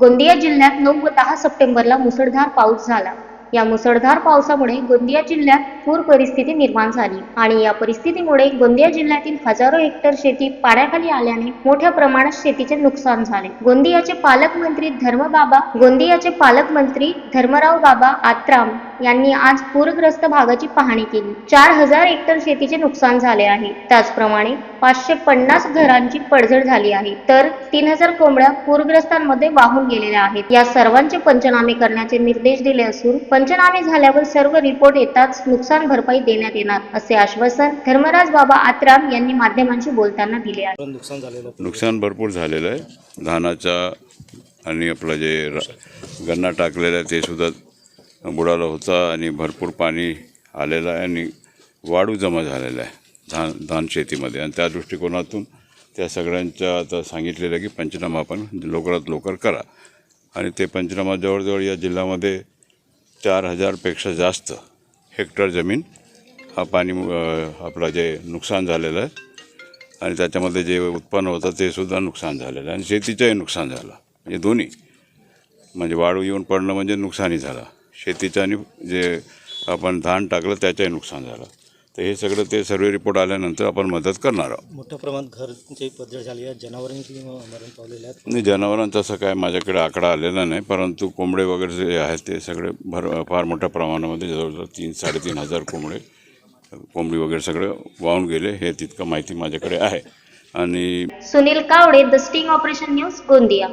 गोंदिया जिल्ह्यात नऊ व दहा सप्टेंबरला मुसळधार पाऊस झाला. या मुसळधार पावसामुळे गोंदिया जिल्ह्यात पूर परिस्थिती निर्माण झाली. आणि या परिस्थितीमुळे गोंदिया जिल्ह्यातील हजारो हेक्टर शेती पाण्याखाली आल्याने मोठ्या प्रमाणात शेतीचे नुकसान झाले. गोंदियाचे पालकमंत्री धर्मबाबा गोंदियाचे पालकमंत्री धर्मराव बाबा आत्राम यांनी आज पूरग्रस्त भागाची पाहणी केली. चार हजार हेक्टर शेतीचे नुकसान झाले आहे. त्याचप्रमाणे पाचशे पन्नास घरांची पडझड झाली आहे. तर तीन हजार कोंबड्या पूरग्रस्तांमध्ये वाहून गेलेल्या आहेत. या सर्वांचे पंचनामे करण्याचे निर्देश दिले असून पंचनामे झाल्यावर सर्व रिपोर्ट येताच नुकसान भरपाई देण्यात येणार असे आश्वासन धर्मराज बाबा आत्राम यांनी माध्यमांशी बोलताना दिले आहे. नुकसान झालेलं. नुकसान भरपूर झालेलं आहे. धानाचा आणि आपलं जे र- गन्ना टाकलेलं आहे ते सुद्धा बुडालं होतं आणि भरपूर पाणी आलेलं आहे आणि वाळू जमा झालेला आहे धान धान शेतीमध्ये. आणि त्या दृष्टिकोनातून त्या सगळ्यांच्या आता सांगितलेलं आहे की पंचनामा आपण लवकरात लवकर करा. आणि ते पंचनामा जवळजवळ या जिल्ह्यामध्ये चार हजारपेक्षा जास्त हेक्टर जमीन हा पाणी आपला आपलं जे नुकसान झालेलं आहे आणि त्याच्यामध्ये जे उत्पन्न होतं ते सुद्धा नुकसान झालेलं आहे आणि शेतीचंही नुकसान झालं. म्हणजे दोन्ही म्हणजे वाळू येऊन पडणं म्हणजे नुकसानही झालं. शेतीचं आणि जे आपण धान टाकलं त्याचंही नुकसान झालं. तर हे सगळं ते सर्वे रिपोर्ट आल्यानंतर आपण मदत करणार आहोत. मोठ्या प्रमाणात घरची पद्धत झाली आहे जनावरांची मरण पावलेले आहेत? नाही जनावरांचा असं काय माझ्याकडे आकडा आलेला नाही परंतु कोंबडे वगैरे जे आहेत ते सगळे भर फार मोठ्या प्रमाणामध्ये जवळजवळ तीन साडेतीन हजार कोंबडे कोंबडी वगैरे सगळं वाहून गेले हे तितकं माहिती माझ्याकडे आहे. आणि Sunil Kawade the sting operation news Gondia.